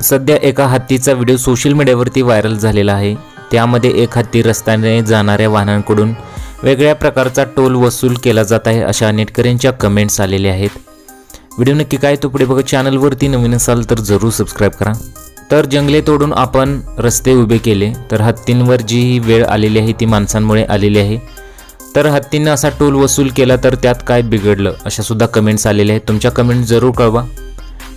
सध्या एका हत्तीचा व्हिडिओ सोशल मीडियावरती व्हायरल झालेला आहे. त्यामध्ये एक हत्ती रस्त्याने जाणाऱ्या वाहनांकडून वेगळ्या प्रकारचा टोल वसूल केला जात आहे अशा नेटकऱ्यांच्या कमेंट्स आलेल्या आहेत. व्हिडिओ नक्की काय तो पुढे बघा चॅनलवरती नवीन असाल तर जरूर सबस्क्राईब करा. तर जंगले तोडून आपण रस्ते उभे केले तर हत्तींवर जी ही वेळ आलेली आहे ती माणसांमुळे आलेली आहे. तर हत्तींना असा टोल वसूल केला तर त्यात काय बिघडलं अशा सुद्धा कमेंट्स आलेल्या आहेत. तुमच्या कमेंट जरूर कळवा.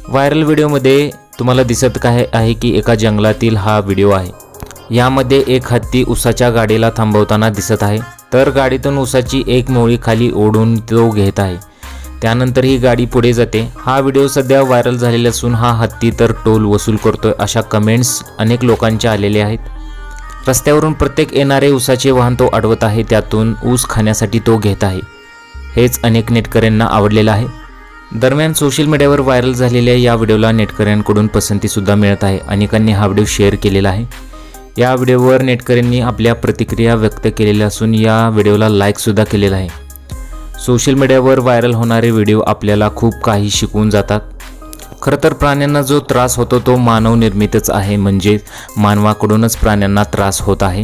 व्हायरल व्हिडिओमध्ये तुम्हाला दिसत काय आहे की एका जंगलातील हा व्हिडिओ आहे. यामध्ये एक हत्ती उसाच्या गाडीला थांबवताना दिसत आहे. तर गाडीतून उसाची एक मोळी खाली ओढून तो घेत आहे. त्यानंतर ही गाडी पुढे जाते. हा व्हिडिओ सध्या व्हायरल झालेला असून हा हत्ती तर टोल वसूल करतोय अशा कमेंट्स अनेक लोकांच्या आलेल्या आहेत. रस्त्यावरून प्रत्येक येणारे उसाचे वाहन तो अडवत आहे. त्यातून ऊस खाण्यासाठी तो घेत आहे. हेच अनेक नेटकऱ्यांना आवडलेलं आहे. दरम्यान सोशल मीडियावर व्हायरल झालेल्या या व्हिडिओला नेटकऱ्यांकडून पसंतीसुद्धा मिळत आहे. अनेकांनी हा व्हिडिओ शेअर केलेला आहे. या व्हिडिओवर नेटकऱ्यांनी आपल्या प्रतिक्रिया व्यक्त केलेल्या असून या व्हिडिओला लाईकसुद्धा केलेला आहे. सोशल मीडियावर व्हायरल होणारे व्हिडिओ आपल्याला खूप काही शिकवून जातात. खरं तर प्राण्यांना जो त्रास होतो तो मानव निर्मितच आहे. म्हणजे मानवाकडूनच प्राण्यांना त्रास होत आहे.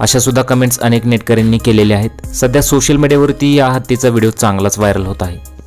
अशा सुद्धा कमेंट्स अनेक नेटकऱ्यांनी केलेल्या आहेत. सध्या सोशल मीडियावरती या हत्तीचा व्हिडिओ चांगलाच व्हायरल होत आहे.